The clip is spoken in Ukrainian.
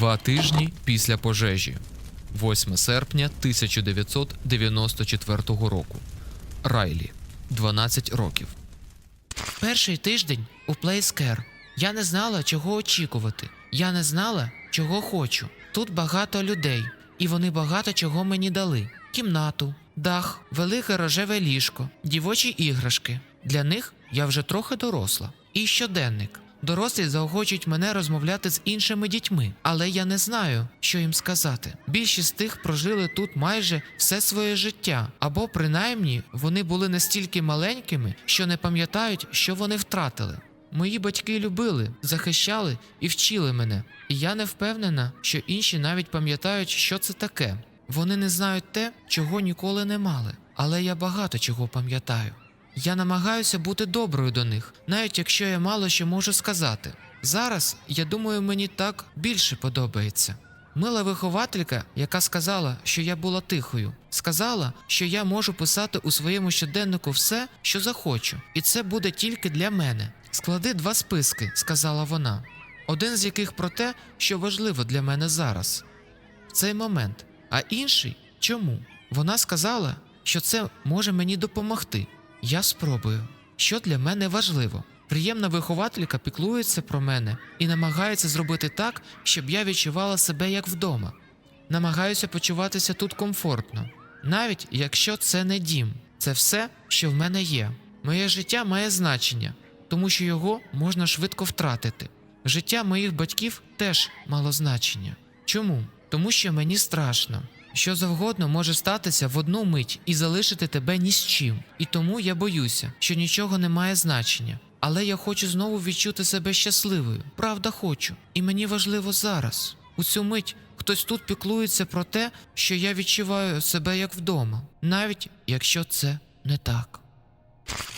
Два тижні після пожежі, 8 серпня 1994 року. Райлі, 12 років. Перший тиждень у Плейскер. Я не знала, чого очікувати. Я не знала, чого хочу. Тут багато людей, і вони багато чого мені дали: кімнату, дах, велике рожеве ліжко, дівочі іграшки. Для них я вже трохи доросла. І щоденник. Дорослі заохочують мене розмовляти з іншими дітьми, але я не знаю, що їм сказати. Більшість з тих прожили тут майже все своє життя, або принаймні вони були настільки маленькими, що не пам'ятають, що вони втратили. Мої батьки любили, захищали і вчили мене, і я не впевнена, що інші навіть пам'ятають, що це таке. Вони не знають те, чого ніколи не мали, але я багато чого пам'ятаю. Я намагаюся бути доброю до них, навіть якщо я мало що можу сказати. Зараз, я думаю, мені так більше подобається. Мила вихователька, яка сказала, що я була тихою, сказала, що я можу писати у своєму щоденнику все, що захочу, і це буде тільки для мене. Склади два списки, сказала вона, один з яких про те, що важливо для мене зараз в цей момент, а інший чому? Вона сказала, що це може мені допомогти. Я спробую. Що для мене важливо? Приємна вихователька піклується про мене і намагається зробити так, щоб я відчувала себе як вдома. Намагаюся почуватися тут комфортно, навіть якщо це не дім, це все, що в мене є. Моє життя має значення, тому що його можна швидко втратити. Життя моїх батьків теж мало значення. Чому? Тому що мені страшно. Що завгодно може статися в одну мить і залишити тебе ні з чим. І тому я боюся, що нічого не має значення. Але я хочу знову відчути себе щасливою. Правда, хочу. І мені важливо зараз. У цю мить хтось тут піклується про те, що я відчуваю себе як вдома, навіть якщо це не так.